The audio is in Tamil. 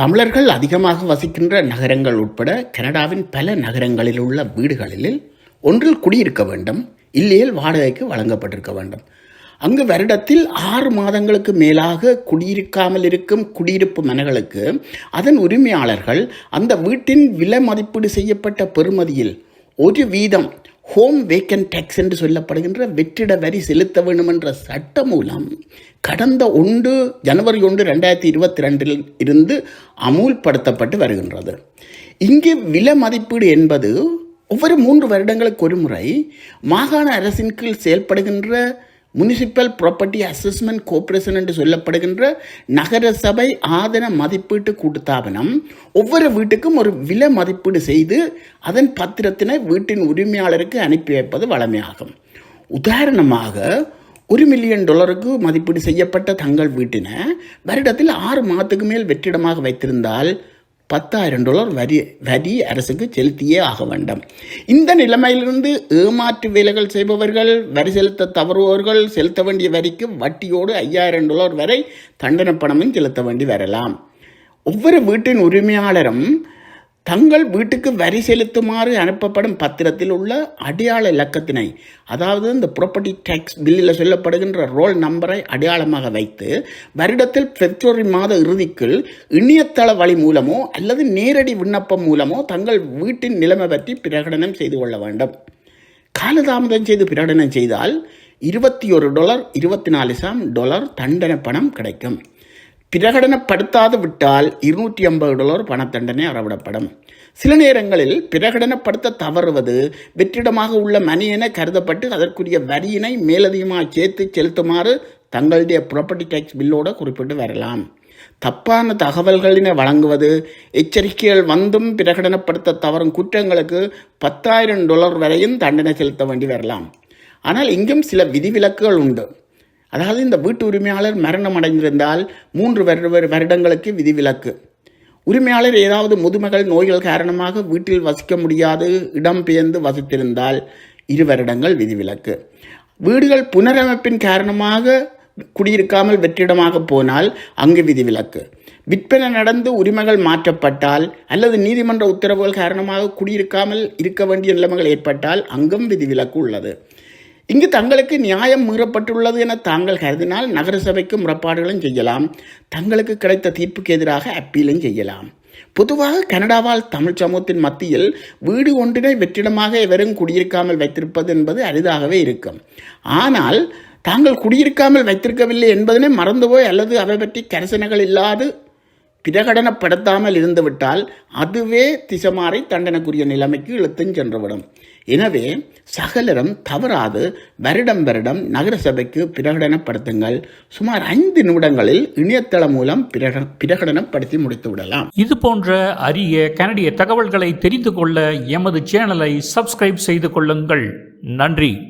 தமிழர்கள் அதிகமாக வசிக்கின்ற நகரங்கள் உட்பட கனடாவின் பல நகரங்களில் உள்ள வீடுகளில் ஒன்றில் குடியிருக்க வேண்டும் இல்லையேல் வாடகைக்கு வழங்கப்பட்டிருக்க வேண்டும். அங்கு வருடத்தில் ஆறு மாதங்களுக்கு மேலாக குடியிருக்காமல் இருக்கும் குடியிருப்பு மனைகளுக்கு அதன் உரிமையாளர்கள் அந்த வீட்டின் விலை மதிப்பீடு செய்யப்பட்ட பெறுமதியில் ஒரு வீதம் ஹோம் வேக்கன் டேக்ஸ் என்று சொல்லப்படுகின்ற வெற்றிட வரி செலுத்த வேண்டும் என்ற சட்ட மூலம் கடந்த ஒன்று ஜனவரி ஒன்று ரெண்டாயிரத்தி இருபத்தி ரெண்டில் இருந்து அமுல்படுத்தப்பட்டு வருகின்றது. இங்கு விலை மதிப்பீடு என்பது ஒவ்வொரு மூன்று வருடங்களுக்கு ஒரு முறை மாகாண அரசின் கீழ் செயல்படுகின்ற முனிசிபல் ப்ராப்பர்ட்டி அசஸ்மெண்ட் கோர்ப்பரேஷன் என்று சொல்லப்படுகின்ற நகர சபை ஆதன மதிப்பீட்டு கூட்டுத்தாபனம் ஒவ்வொரு வீட்டுக்கும் ஒரு விலை மதிப்பீடு செய்து அதன் பத்திரத்தினை வீட்டின் உரிமையாளருக்கு அனுப்பி வைப்பது வழமையாகும். உதாரணமாக ஒரு மில்லியன் டாலருக்கு மதிப்பீடு செய்யப்பட்ட தங்கள் வீட்டினை வருடத்தில் ஆறு மாதத்துக்கு மேல் வெற்றிடமாக வைத்திருந்தால் பத்தாயிரம் டாலர் வரி வரி அரசுக்கு செலுத்தியே ஆக வேண்டும். இந்த நிலைமையிலிருந்து ஏமாற்று வேலைகள் செய்பவர்கள் வரி செலுத்த தவறுபவர்கள் செலுத்த வேண்டிய வரிக்கு வட்டியோடு ஐயாயிரம் டாலர் வரை தண்டனை பணமும் செலுத்த வேண்டி வரலாம். ஒவ்வொரு வீட்டின் உரிமையாளரும் தங்கள் வீட்டுக்கு வரி செலுத்துமாறு அனுப்பப்படும் பத்திரத்தில் உள்ள அடையாள இலக்கத்தினை அதாவது இந்த ப்ராப்பர்ட்டி டேக்ஸ் பில்லில் சொல்லப்படுகின்ற ரோல் நம்பரை அடையாளமாக வைத்து வருடத்தில் பிப்ரவரி மாத இறுதிக்குள் இணையதள வழி மூலமோ அல்லது நேரடி விண்ணப்பம் மூலமோ தங்கள் வீட்டின் நிலைமை பற்றி பிரகடனம் செய்து கொள்ள வேண்டும். காலதாமதம் செய்து பிரகடனம் செய்தால் இருபத்தி ஒரு டாலர் இருபத்தி நாலு சாம் டாலர் தண்டனை பணம் கிடைக்கும். பிரகடனப்படுத்தாது விட்டால் இருநூற்றி ஐம்பது டாலர் பணத்தண்டனை அறவிடப்படும். சில நேரங்களில் பிரகடனப்படுத்த தவறுவது வெற்றிடமாக உள்ள மணி என கருதப்பட்டு அதற்குரிய வரியினை மேலதிகமாக சேர்த்து செலுத்துமாறு தங்களுடைய ப்ராப்பர்ட்டி டேக்ஸ் பில்லோடு குறிப்பிட்டு வரலாம். தப்பான தகவல்களினை வழங்குவது எச்சரிக்கைகள் வந்தும் பிரகடனப்படுத்த தவறும் குற்றங்களுக்கு பத்தாயிரம் டாலர் வரையும் தண்டனை செலுத்த வேண்டி வரலாம். ஆனால் இங்கும் சில விதிவிலக்குகள் உண்டு. அதாவது இந்த வீட்டு உரிமையாளர் மரணம் அடைந்திருந்தால் மூன்று வருட வருடங்களுக்கு விதிவிலக்கு. உரிமையாளர் ஏதாவது முதுமகள் நோய்கள் காரணமாக வீட்டில் வசிக்க முடியாது இடம்பெயர்ந்து வசித்திருந்தால் இரு வருடங்கள் விதிவிலக்கு. வீடுகள் புனரமைப்பின் காரணமாக குடியிருக்காமல் வெற்றிடமாக போனால் அங்கு விதிவிலக்கு. விற்பனை நடந்து உரிமைகள் மாற்றப்பட்டால் அல்லது நீதிமன்ற உத்தரவுகள் காரணமாக குடியிருக்காமல் இருக்க வேண்டிய நிலைமைகள் ஏற்பட்டால் அங்கும் விதிவிலக்கு உள்ளது. இங்கு தங்களுக்கு நியாயம் மீறப்பட்டுள்ளது என தாங்கள் கருதினால் நகரசபைக்கு முறைப்பாடுகளும் செய்யலாம். தங்களுக்கு கிடைத்த தீர்ப்புக்கு எதிராக அப்பீலும் செய்யலாம். பொதுவாக கனடாவால் தமிழ் சமூகத்தின் மத்தியில் வீடு ஒன்றினை வெற்றிடமாக எவரும் குடியிருக்காமல் வைத்திருப்பது என்பது அரிதாகவே இருக்கும். ஆனால் தாங்கள் குடியிருக்காமல் வைத்திருக்கவில்லை என்பதனை மறந்துபோய் அல்லது அவை பற்றி கரிசனைகள் இல்லாது பிரகடனப்படுத்தாமல் இருந்துவிட்டால் அதுவே திசமாறை தண்டனைக்குரிய நிலைமைக்கு இழுத்தும் சென்றுவிடும். எனவே சகலரும் தவறாது வருடம் வருடம் நகர சபைக்கு பிரகடனப்படுத்துங்கள். சுமார் ஐந்து நிமிடங்களில் இணையதளம் மூலம் பிரகடனப்படுத்தி முடித்து விடலாம். இது போன்ற அரிய கனடிய தகவல்களை தெரிந்து கொள்ள எமது சேனலை சப்ஸ்கிரைப் செய்து கொள்ளுங்கள். நன்றி.